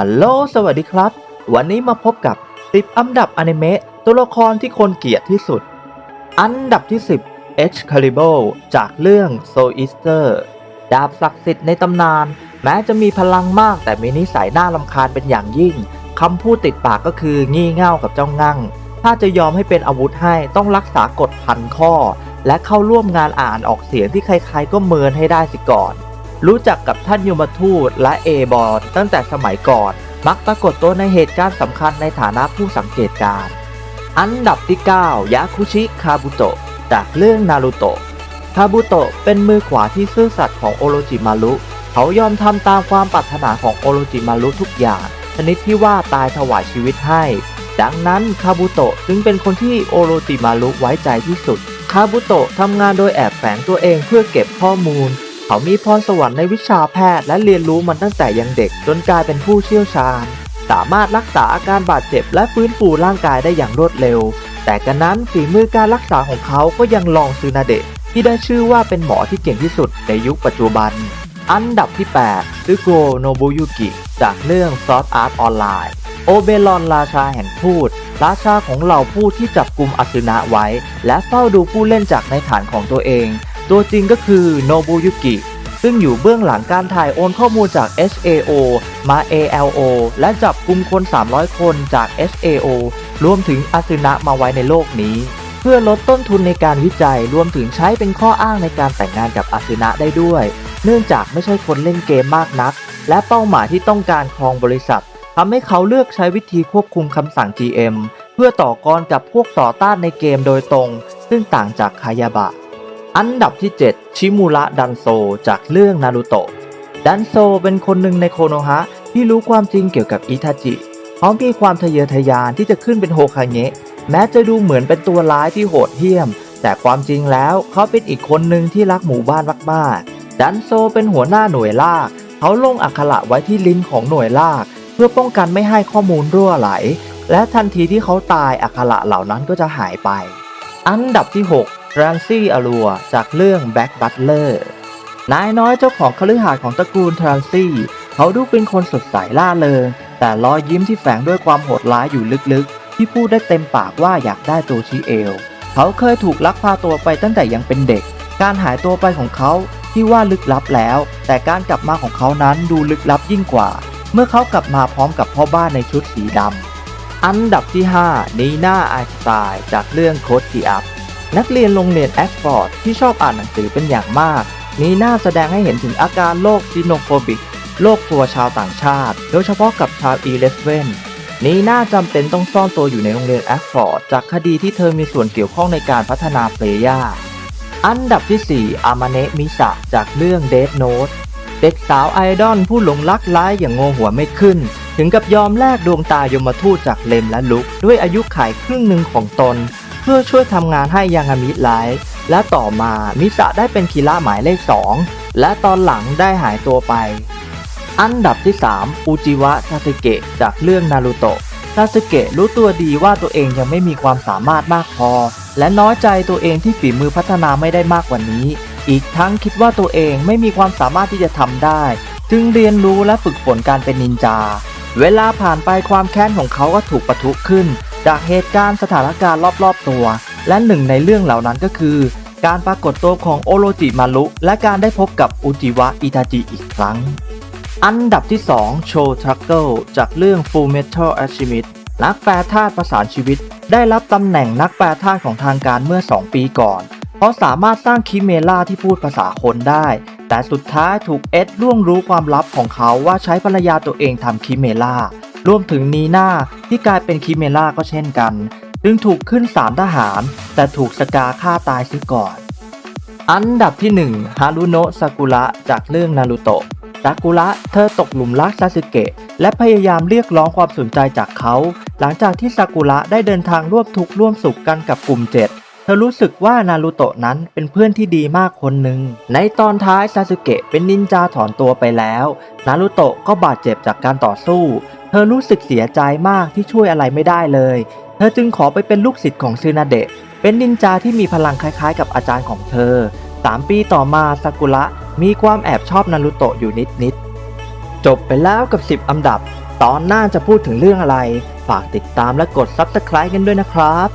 ฮัลโหล สวัสดีครับ วันนี้มาพบกับ 10 อันดับอนิเมะตัวละครที่คนเกลียดที่สุด อันดับที่ 10 Excalibur จากเรื่อง Soul Eater ดาบศักดิ์สิทธิ์ในตำนาน แม้จะมีพลังมากแต่มีนิสัยน่ารำคาญเป็นอย่างยิ่ง คำพูดติดปากก็คืองี่เง่ากับเจ้างั่งถ้าจะยอมให้เป็นอาวุธให้ต้องรักษากฎพันข้อ และเข้าร่วมงานอ่านออกเสียงที่ใครๆก็เมินให้ได้สิก่อน รู้จักกับท่านยมทูตและเอบอลตั้งแต่สมัยก่อน มักปรากฏตัวในเหตุการณ์สำคัญในฐานะผู้สังเกตการณ์อันดับที่ 9 ยาคุชิคาบุโตะจากเรื่องนารูโตะคาบุโตะเป็นมือขวาที่ซื่อสัตย์ของโอโรจิมารุเขายอมทำตามความปรารถนาของโอโรจิมารุทุกอย่างชนิดที่ว่าตายถวายชีวิตให้ ดังนั้นคาบุโตะจึงเป็นคนที่โอโรจิมารุไว้ใจที่สุด คาบุโตะทำงานโดยแอบแฝงตัวเองเพื่อเก็บข้อมูล เขามีพรสวรรค์ในวิชาแพทย์และเรียนรู้มันตั้งแต่ยังเด็กจนกลายเป็นผู้เชี่ยวชาญ สามารถรักษาอาการบาดเจ็บและฟื้นฟูร่างกายได้อย่างรวดเร็ว แต่กันนั้นฝีมือการรักษาของเขาก็ยังลองซูนาเดะที่ได้ชื่อว่าเป็นหมอที่เก่งที่สุดในยุคปัจจุบัน อันดับที่8ซึโกโนบุยุกิ จากเรื่องซอสอาร์ตออนไลน์ โอเบรอนราชาแห่งพูด ราชาของเหล่าผู้ที่จับกลุ่มอสุนะไว้ และเฝ้าดูผู้เล่นจากในฐานของตัวเอง ตัวจริงก็คือโนบุยุกิ ซึ่งอยู่เบื้องหลังการถ่ายโอนข้อมูลจาก HAO มา ALO และจับกลุ่มคน 300 คนจาก HAO รวมถึงอาซึนะมาไว้ในโลกนี้ เพื่อลดต้นทุนในการวิจัยรวมถึงใช้เป็นข้ออ้างในการแต่งงานกับอาซึนะได้ด้วย เนื่องจากไม่ใช่คนเล่นเกมมากนัก และเป้าหมายที่ต้องการครองบริษัททำให้เขาเลือกใช้วิธีควบคุมคำสั่ง GM เพื่อต่อกรกับพวกต่อต้านในเกมโดยตรง ซึ่งต่างจากคายาบะ อันดับที่ 7 ชิมูระดันโซจากเรื่องนารูโตะดันโซเป็นคนหนึ่งในโคโนฮะที่รู้ความจริงเกี่ยวกับอิทาจิเขามีความทะเยอทะยานที่จะขึ้นเป็นโฮคาเงะแม้จะดูเหมือนเป็นตัวร้ายที่โหดเหี้ยม แต่ความจริงแล้วเขาเป็นอีกคนหนึ่งที่รักหมู่บ้านมากๆดันโซเป็นหัวหน้าหน่วยลาก เขาลงอักขระไว้ที่ลิ้นของหน่วยลาก เพื่อป้องกันไม่ให้ข้อมูลรั่วไหล และทันทีที่เขาตายอักขระเหล่านั้นก็จะหายไป อันดับที่ 6 r a n c y a l u r จากเรื่อง Back Butler นายน้อยเจ้าของคฤหาสน์ของตระกูลทรานซี่ เขาดูเป็นคนสดใสล่าเริง แต่รอยยิ้มที่แฝงด้วยความโหดร้ายอยู่ลึกๆ ที่พูดได้เต็มปากว่าอยากได้ตัวชิเอล เขาเคยถูกลักพาตัวไปตั้งแต่ยังเป็นเด็ก การหายตัวไปของเขาที่ว่าลึกลับแล้ว แต่การกลับมาของเขานั้นดูลึกลับยิ่งกว่า เมื่อเขากลับมาพร้อมกับพ่อบ้านในชุดสีดำอันดับที่ 5 นีน่าไอสไตน์จากเรื่องโคดกีอัพ นักเรียนโรงเรียนแอคฟอร์ดที่ชอบอ่านหนังสือเป็นอย่างมาก นีน่าแสดงให้เห็นถึงอาการโรคซีโนโฟบิกโรคกลัวชาวต่างชาติ โดยเฉพาะกับชาวอีเลสเวนนี้น่าจำเป็นต้องซ่อนตัวอยู่ในโรงเรียนแอคฟอร์ดจากคดีที่เธอมีส่วนเกี่ยวข้องในการพัฒนาเฟย่าอันดับที่ 4 อามาเนะมิสะจากเรื่องเด n โน t เด็กสาวไอดอลผู้หลงรักร้ายอย่างโง่หัวไม่ขึ้น ถึงกับยอมแลกดวงตายมทูตจากเลมและลุก ด้วยอายุขัยครึ่งหนึ่งของตน เพื่อช่วยทำงานให้ยังามิไลท์และต่อมามิสะได้เป็นคีระหมายเลข 2 และตอนหลังได้หายตัวไป อันดับที่ 3อุจิวะซาสึเกะจากเรื่องนารูโตะซาสึเกะรู้ตัวดีว่าตัวเองยังไม่มีความสามารถมากพอ และน้อยใจตัวเองที่ฝีมือพัฒนาไม่ได้มากกว่านี้ อีกทั้งคิดว่าตัวเองไม่มีความสามารถที่จะทำได้ จึงเรียนรู้และฝึกฝนการเป็นนินจา เวลาผ่านไปความแค้นของเขาก็ถูกปะทุขึ้น จากเหตุการณ์สถานการณ์รอบๆตัว และหนึ่งในเรื่องเหล่านั้นก็คือ การปรากฏตัวของโอโรจิมารุและการได้พบกับอุจิวะอิทาจิอีกครั้ง อันดับที่ 2 โชทรัคเกิลจากเรื่อง Full Metal Alchemist นักแปลธาตุประสานชีวิต ได้รับตำแหน่งนักแปลธาตุของทางการเมื่อ 2 ปีก่อน เพราะสามารถสร้างคิเมล่าที่พูดภาษาคนได้ แต่สุดท้ายถูกเอ็ดล่วงรู้ความลับของเขาว่าใช้ภรรยาตัวเองทำคิเมล่า รวมถึงนีน่าที่กลายเป็นคิเมล่าก็เช่นกันจึงถูกขึ้นศาลทหาร แต่ถูกสกาฆ่าตายเสียก่อน อันดับที่ 1 ฮารุโนะซากุระจากเรื่องนารูโตะซากุระเธอตกหลุมรักซาสึเกะ และพยายามเรียกร้องความสนใจจากเขา หลังจากที่ซากุระได้เดินทางร่วมทุกข์ร่วมสุขกันกับกลุ่มเจ็ด เธอรู้สึกว่านารูโตะนั้นเป็นเพื่อนที่ดีมากคนหนึ่ง ในตอนท้ายซาสึเกะเป็นนินจาถอนตัวไปแล้ว นารูโตะก็บาดเจ็บจากการต่อสู้ เธอรู้สึกเสียใจมากที่ช่วยอะไรไม่ได้เลย เธอจึงขอไปเป็นลูกศิษย์ของซึนาเดะ เป็นนินจาที่มีพลังคล้ายๆ กับอาจารย์ของเธอสามปีต่อมาซากุระมีความแอบชอบนารูโตะอยู่นิดๆ จบไปแล้วกับ 10 อันดับ ตอนหน้าจะพูดถึงเรื่องอะไร ฝากติดตามและกด Subscribe กันด้วยนะครับ